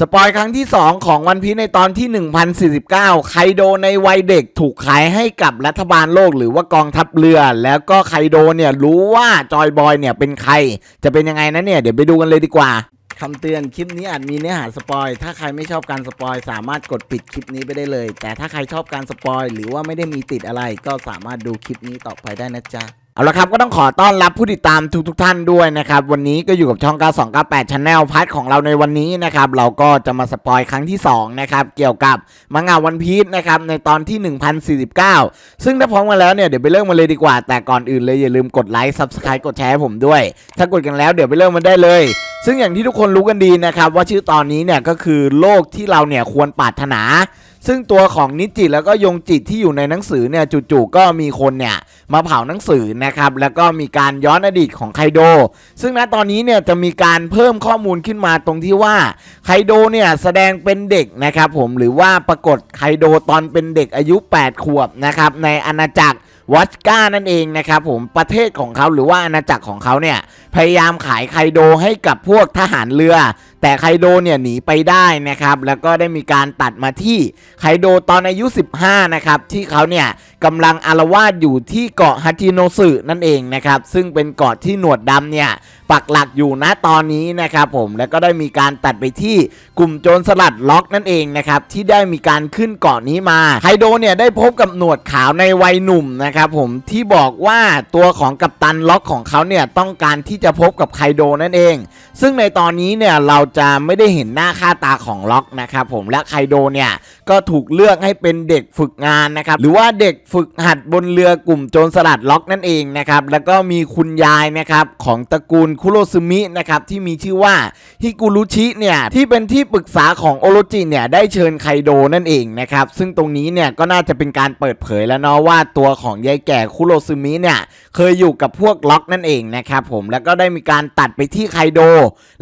สปอยครั้งที่ 2 ของวันพีในตอนที่ 1049 ไคโดในวัยเด็กถูกขายให้กับรัฐบาลโลกหรือว่ากองทัพเรือ แล้วก็ไคโดเนี่ยรู้ว่าจอยบอยเนี่ยเป็นใคร จะเป็นยังไงนะเนี่ย เดี๋ยวไปดูกันเลยดีกว่าคำเตือนคลิปนี้อาจมีเนื้อหาสปอย ถ้าใครไม่ชอบการสปอย สามารถกดปิดคลิปนี้ไปได้เลย แต่ถ้าใครชอบการสปอย หรือว่าไม่ได้มีติดอะไร ก็สามารถดูคลิปนี้ต่อไปได้นะจ๊ะ เอาละครับก็ต้องขอต้อนรับผู้ติดตามทุกทท่านด้วยนะครับ วันนี้ก็อยู่กับช่อง 9298 Channel พาร์ทของเราในวันนี้นะครับ เราก็จะมาสปอยครั้งที่ 2 นะครับ เกี่ยวกับมังงะวันพีชนะครับ ในตอนที่ 1049 ซึ่งถ้าพร้อมกันแล้วเนี่ย เดี๋ยวไปเริ่มมาเลยดีกว่า แต่ก่อนอื่นเลยอย่าลืมกดไลค์ Subscribe กดแชร์ให้ผมด้วย ถ้ากดกันแล้วเดี๋ยวไปเริ่มมันได้เลย ซึ่งอย่างที่ทุกคนรู้กันดีนะครับว่าชื่อตอนนี้เนี่ยก็คือโลกที่เราเนี่ยควรปรารถนา ซึ่งตัวของนิจิแล้วก็ยงจิตที่อยู่ในหนังสือเนี่ยจู่ๆก็มีคนเนี่ยมาเผาหนังสือนะครับแล้วก็มีการย้อนอดีตของไคโด ซึ่งณตอนนี้เนี่ยจะมีการเพิ่มข้อมูลขึ้นมาตรงที่ว่าไคโดเนี่ยแสดงเป็นเด็กนะครับผมหรือว่าปรากฏไคโดตอนเป็นเด็กอายุ 8 ขวบนะครับในอาณาจักรวัชก้านั่นเองนะครับผมประเทศของเขาหรือว่าอาณาจักรของเขาเนี่ยพยายามขายไคโดให้กับพวกทหารเรือแต่ไคโดเนี่ยหนีไปได้นะครับ แล้วก็ได้มีการตัดมาที่ไคโดตอนอายุ 15 นะครับ ที่เขาเนี่ยกำลังอารวาสอยู่ที่เกาะฮัจิโนสึนั่นเองนะครับ ซึ่งเป็นเกาะที่หนวดดำเนี่ยปักหลักอยู่ณตอนนี้นะครับผมแล้วก็ได้มีการตัดไปที่กลุ่มโจรสลัดล็อกนั่นเองนะครับที่ได้มีการขึ้นเกาะนี้มาไคโดเนี่ยได้พบกับหนวดขาวในวัยหนุ่มนะครับผมที่บอกว่าตัวของกัปตันล็อกของเขาเนี่ยต้องการที่จะพบกับไคโดนั่นเอง ซึ่งในตอนนี้เนี่ยเราจะไม่ได้เห็นหน้าค่าตาของล็อกนะครับผมและไคโดเนี่ยก็ถูกเลือกให้เป็นเด็กฝึกงานนะครับหรือว่าเด็กฝึกหัดบนเรือกลุ่มโจรสลัดล็อกนั่นเองนะครับแล้วก็มีคุณยายนะครับของตระกูลคุโรซึมินะครับที่มีชื่อว่าฮิกุรุชิเนี่ยที่เป็นที่ปรึกษาของโอโรจิเนี่ยได้เชิญไคโดนั่นเองนะครับซึ่งตรงนี้เนี่ยก็น่าจะเป็นการเปิดเผยแล้วเนาะว่าตัวของยายแก่คุโรซึมิเนี่ยเคยอยู่กับพวกล็อกนั่นเองนะครับผมแล้วก็ได้มีการตัดไปที่ไคโด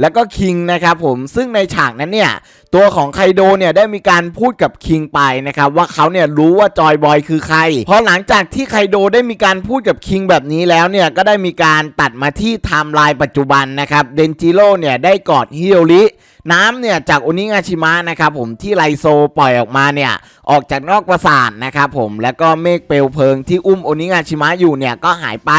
แล้วก็คิงนะครับผมซึ่งในฉากนั้นเนี่ยตัวของไคโดเนี่ยได้มีการพูดกับคิงไปนะครับว่าเขาเนี่ยรู้ว่าจอยบอยคือใครพอหลังจากที่ไคโดได้มีการพูดกับคิงแบบนี้แล้วเนี่ยก็ได้มีการตัดมาที่ไทม์ไลน์ปัจจุบันนะครับเดนจิโร่เนี่ยได้กอดฮิโอริน้ำเนี่ยจากโอนิงาชิมะนะครับผมที่ไลโซปล่อยออกมาเนี่ยออกจากนอกปราสาทนะครับผมแล้วก็เมฆเปลวเพลิงที่อุ้มโอนิงาชิมะอยู่เนี่ยก็หายไป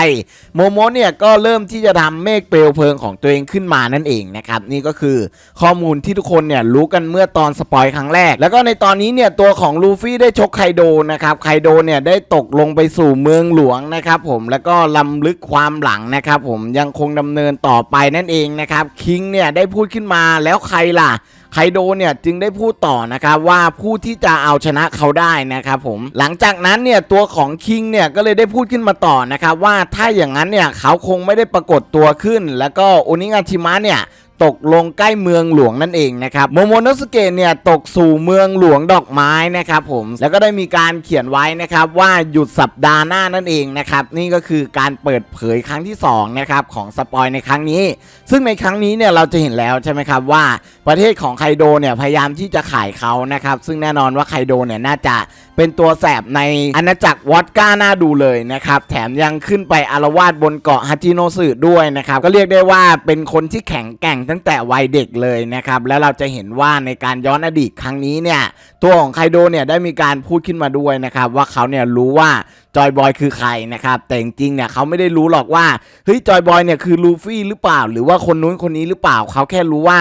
โมโมะเนี่ยก็เริ่มที่จะทำเมฆเปลวเพลิงของตัวเองขึ้นมานั่นเองนะครับนี่ก็คือข้อมูลที่ทุกคนเนี่ยรู้กันเมื่อตอนสปอยครั้งแรก แล้วก็ในตอนนี้เนี่ยตัวของลูฟี่ได้ชกไคโดนะครับไคโดเนี่ยได้ตกลงไปสู่เมืองหลวงนะครับผมแล้วก็ลำลึกความหลังนะครับผมยังคงดำเนินต่อไปนั่นเองนะครับคิงเนี่ยได้พูดขึ้นมาแล้วใครล่ะไคโดเนี่ยจึงได้พูดต่อนะครับว่าผู้ที่จะเอาชนะเขาได้นะครับผมหลังจากนั้นเนี่ยตัวของคิงเนี่ยก็เลยได้พูดขึ้นมาต่อนะครับว่าถ้าอย่างนั้นเนี่ยเขาคงไม่ได้ปรากฏตัวขึ้น แล้วก็โอนิงาชิมะเนี่ย ตกลงใกล้เมืองหลวงนั่นเองนะครับโมโมโนสเกะเนี่ยตกสู่เมืองหลวงดอกไม้นะครับผมแล้วก็ได้มีการเขียนไว้นะครับว่าหยุดสัปดาห์หน้านั่นเองนะครับนี่ก็คือการเปิดเผยครั้งที่สองนะครับของสปอยในครั้งนี้ ซึ่งในครั้งนี้เนี่ยเราจะเห็นแล้วใช่ไหมครับว่าประเทศของไคโดเนี่ยพยายามที่จะขายเขานะครับซึ่งแน่นอนว่าไคโดเนี่ยน่าจะ เป็นตัวแสบในอาณาจักรวอดก้าน่าดูเลยนะครับ แถมยังขึ้นไปอารวาสบนเกาะฮัจิโนสึด้วยนะครับ ก็เรียกได้ว่าเป็นคนที่แข็งแกร่งตั้งแต่วัยเด็กเลยนะครับ แล้วเราจะเห็นว่าในการย้อนอดีตครั้งนี้เนี่ย ตัวของไคโดเนี่ยได้มีการพูดขึ้นมาด้วยนะครับ ว่าเขาเนี่ยรู้ว่าจอยบอยคือใครนะครับแต่จริงๆเนี่ยเขาไม่ได้รู้หรอกว่าเฮ้ยจอยบอยเนี่ยคือลูฟี่หรือเปล่า หรือว่าคนนู้นคนนี้หรือเปล่าเขาแค่รู้ว่า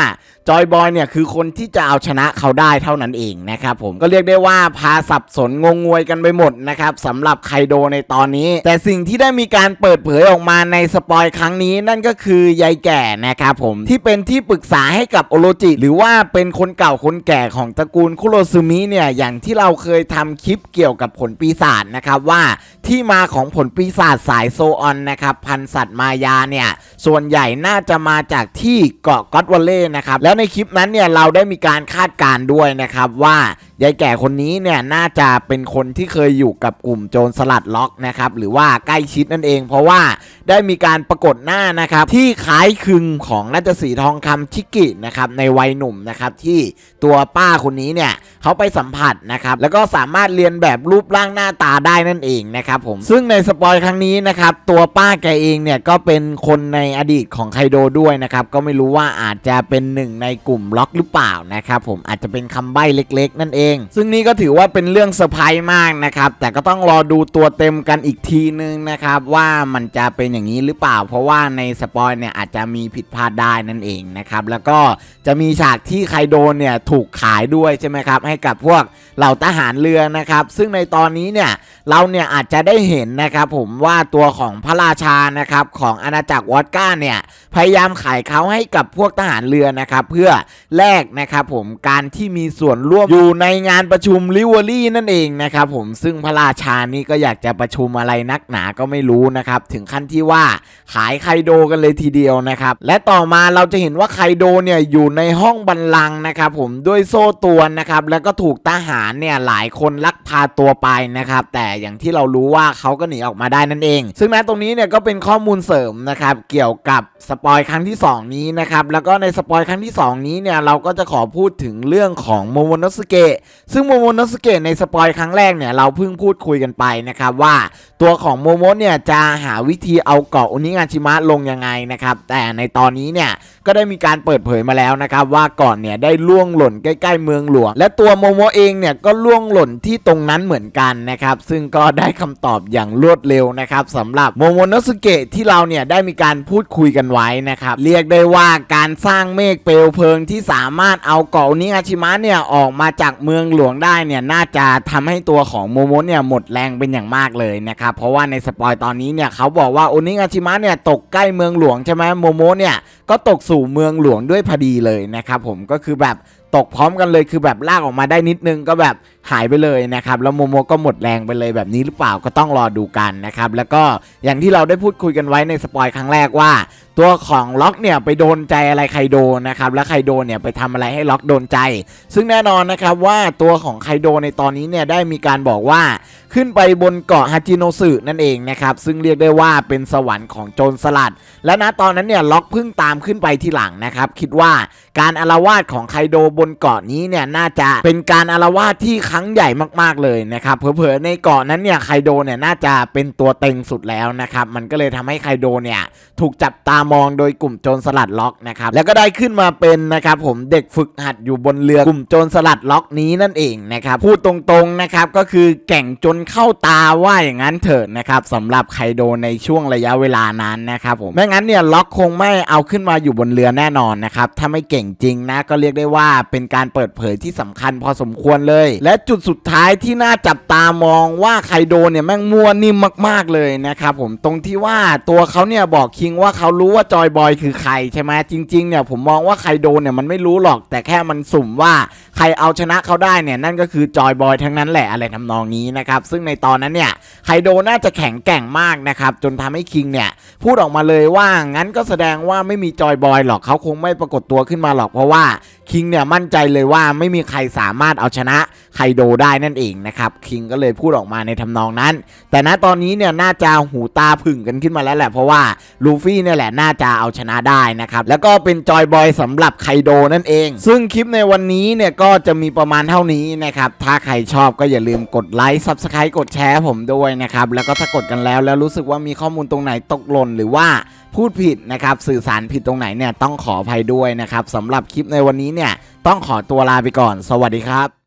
จอยบอยเนี่ยคือคนที่จะเอาชนะเขาได้เท่านั้นเองนะครับผมก็เรียกได้ว่าพาสับสนงงงวยกันไปหมดนะครับสำหรับไคโดในตอนนี้ แต่สิ่งที่ได้มีการเปิดเผยออกมาในสปอยครั้งนี้นั่นก็คือยายแก่นะครับผมที่เป็นที่ปรึกษาให้กับโอโรจิ หรือว่าเป็นคนเก่าคนแก่ของตระกูลคุโรซึมิเนี่ยอย่างที่เราเคยทำคลิปเกี่ยวกับผลปีศาจนะครับว่าที่มาของผลปีศาจสายโซออนนะครับพันสัตว์มายาเนี่ยส่วนใหญ่น่าจะมาจากที่เกาะก็อตวอลเล่นะครับแล้วในคลิปนั้นเนี่ยเราได้มีการคาดการณ์ด้วยนะครับว่ายายแก่คนนี้เนี่ยน่าจะเป็นคนที่เคยอยู่กับกลุ่มโจรสลัดล็อกนะครับหรือว่าใกล้ชิดนั่นเอง เพราะว่าได้มีการปรากฏหน้านะครับที่คล้ายคลึงของราชสีทองคำชิกินะครับในวัยหนุ่มนะครับที่ตัวป้าคนนี้เนี่ยเขาไปสัมผัสนะครับแล้วก็สามารถเรียนแบบรูปร่างหน้าตาได้นั่นเองนะครับผมซึ่งในสปอยครั้งนี้นะครับตัวป้าแกเองเนี่ยก็เป็นคนในอดีตของไคโดด้วยนะครับก็ไม่รู้ว่าอาจจะเป็นหนึ่งในกลุ่มล็อกหรือเปล่านะครับผมอาจจะเป็นคำใบ้เล็ก ๆ นั่นเอง ซึ่งนี่ก็ถือว่าเป็นเรื่องเซอร์ไพรส์มากนะครับ แต่ก็ต้องรอดูตัวเต็มกันอีกทีนึงนะครับ ว่ามันจะเป็นอย่างนี้หรือเปล่า เพราะว่าในสปอยเนี่ยอาจจะมีผิดพลาดได้นั่นเองนะครับ แล้วก็จะมีฉากที่ไคโดเนี่ยถูกขายด้วยใช่ไหมครับ ให้กับพวกเหล่าทหารเรือนะครับ ซึ่งในตอนนี้เนี่ยเราเนี่ยอาจจะได้เห็นนะครับผมว่าตัวของพระราชานะครับของอาณาจักรวอดก้าเนี่ยพยายามขายเขาให้กับพวกทหารเรือนะครับ เพื่อแลกนะครับผมการที่มีส่วนร่วมอยู่ในงานประชุมลิเวอรี่นั่นเองนะครับผมซึ่งพระราชานี่ก็อยากจะประชุมอะไรนักหนาก็ไม่รู้นะครับ ถึงขั้นที่ว่าขายไคโดกันเลยทีเดียวนะครับ และต่อมาเราจะเห็นว่าไคโดเนี่ยอยู่ในห้องบัลลังก์นะครับผมด้วยโซ่ตรวนนะครับ แล้วก็ถูกทหารเนี่ยหลายคนลักพาตัวไปนะครับ แต่อย่างที่เรารู้ว่าเขาก็หนีออกมาได้นั่นเอง ซึ่งณตรงนี้เนี่ยก็เป็นข้อมูลเสริมนะครับ เกี่ยวกับสปอยครั้งที่ 2 นี้นะครับ แล้วก็ในสปอยครั้งที่ 2 นี้เนี่ยเราก็จะขอพูดถึงเรื่องของโมโมโนสเกะซึ่งโมโมโนสเกะในสปอยครั้งแรกเนี่ยเราเพิ่งพูดคุยกันไปนะครับว่าตัวของโมโมเนี่ยจะหาวิธีเอาเกาะอุนิงาชิมะลงยังไงนะครับแต่ในตอนนี้เนี่ยก็ได้มีการเปิดเผยมาแล้วนะครับว่าก่อนเนี่ยได้ล่วงหล่นใกล้ ๆ เมืองหลวง และตัวโมโมเองเนี่ยก็ล่วงหล่นที่ตรงนั้นเหมือนกันนะครับซึ่งก็ได้คำตอบอย่างรวดเร็วนะครับสำหรับโมโมโนสุเกะที่เราเนี่ยได้มีการพูดคุยกันไว้นะครับเรียกได้ว่าการสร้างเมฆเปลวเพลิงที่สามารถเอาเกาะอุนิอาชิมะเนี่ยออกมาจากเมืองหลวงได้เนี่ยน่าจะทำให้ตัวของโมโมเนี่ยหมดแรงเป็นอย่างมากเลยนะครับเพราะว่าในสปอยตอนนี้เนี่ยเขาบอกว่าโอนิอาชิมะเนี่ยตกใกล้เมืองหลวงใช่ไหมโมโมเนี่ยก็ตกสู่เมืองหลวงด้วยพอดีเลยนะครับผมก็คือแบบตกพร้อมกันเลยคือแบบลากออกมาได้นิดนึงก็แบบหายไปเลยนะครับแล้วโมโมก็หมดแรงไปเลยแบบนี้หรือเปล่าก็ต้องรอดูกันนะครับแล้วก็อย่างที่เราได้พูดคุยกันไว้ในสปอยครั้งแรกว่า ตัวของล็อกเนี่ยไปโดนใจอะไรไคโดนะครับและไคโดเนี่ยไปทำอะไรให้ล็อกโดนใจ ซึ่งแน่นอนนะครับว่าตัวของไคโดในตอนนี้เนี่ยได้มีการบอกว่าขึ้นไปบนเกาะฮาจิโนสึนั่นเองนะครับซึ่งเรียกได้ว่าเป็นสวรรค์ของโจรสลัด และณตอนนั้นเนี่ยล็อกเพิ่งตามขึ้นไปที่หลังนะครับคิดว่าการอารวาสของไคโดบนเกาะนี้เนี่ยน่าจะเป็นการอารวาสที่ครั้งใหญ่มากๆเลยนะครับเผลอๆในเกาะนั้นเนี่ยไคโดเนี่ยน่าจะเป็นตัวเต็งสุดแล้วนะครับมันก็เลยทำให้ไคโดเนี่ยถูกจับตามองโดยกลุ่มโจรสลัดล็อกนะครับแล้วก็ได้ขึ้นมาเป็นนะครับผมเด็กฝึกหัดอยู่บนเรือกลุ่มโจรสลัดล็อกนี้นั่นเองนะครับพูดตรงๆนะครับก็คือแก่งจนเข้าตาว่าอย่างนั้นเถิดนะครับสำหรับไคโดในช่วงระยะเวลานั้นนะครับผมไม่งั้นเนี่ยล็อกคงไม่เอาขึ้นมาอยู่บนเรือแน่นอนนะครับถ้าไม่เก่งจริงนะก็เรียกได้ว่าเป็นการเปิดเผยที่สำคัญพอสมควรเลย และจุดสุดท้ายที่น่าจับตามองว่าไคโดเนี่ยแม่งมัวนิ่มมาก ๆเลยนะครับผมตรงที่ว่าตัวเขาเนี่ยบอกคิงว่าเขารู้ว่าจอยบอยคือใครใช่ไหมจริงๆเนี่ยผมมองว่าไคโดเนี่ยมันไม่รู้หรอก แต่แค่มันสุ่มว่าใครเอาชนะเขาได้เนี่ยนั่นก็คือจอยบอยทั้งนั้นแหละอะไรทำนองนี้นะครับซึ่งในตอนนั้นเนี่ยไคโดน่าจะแข็งแกร่งมากนะครับจนทำให้คิงเนี่ยพูดออกมาเลยว่างั้นก็แสดงว่าไม่มีจอยบอยหรอกเขาคงไม่ปรากฏตัวขึ้นมาหรอกเพราะว่าคิงเนี่ยมัั่นใจเลยว่าไม่มีใครสามารถเอาชนะไคโดได้นั่นเองนะครับคิงก็เลยพูดออกมาในทำนองนั้น แต่ณตอนนี้เนี่ยน่าจะหูตาผึ่งกันขึ้นมาแล้วแหละเพราะว่าลูฟี่เนี่ยแหละน่าจะเอาชนะได้นะครับแล้วก็เป็นจอยบอยสำหรับไคโดนั่นเอง ซึ่งคลิปในวันนี้เนี่ยก็จะมีประมาณเท่านี้นะครับถ้าใครชอบก็อย่าลืมกดไลค์ซับสไครต์กดแชร์ผมด้วยนะครับแล้วก็ถ้ากดกันแล้วแล้วรู้สึกว่ามีข้อมูลตรงไหนตกหล่นหรือว่า พูดผิดนะครับ สื่อสารผิดตรงไหนเนี่ยต้องขออภัยด้วยนะครับสำหรับคลิปในวันนี้เนี่ยต้องขอตัวลาไปก่อน สวัสดีครับ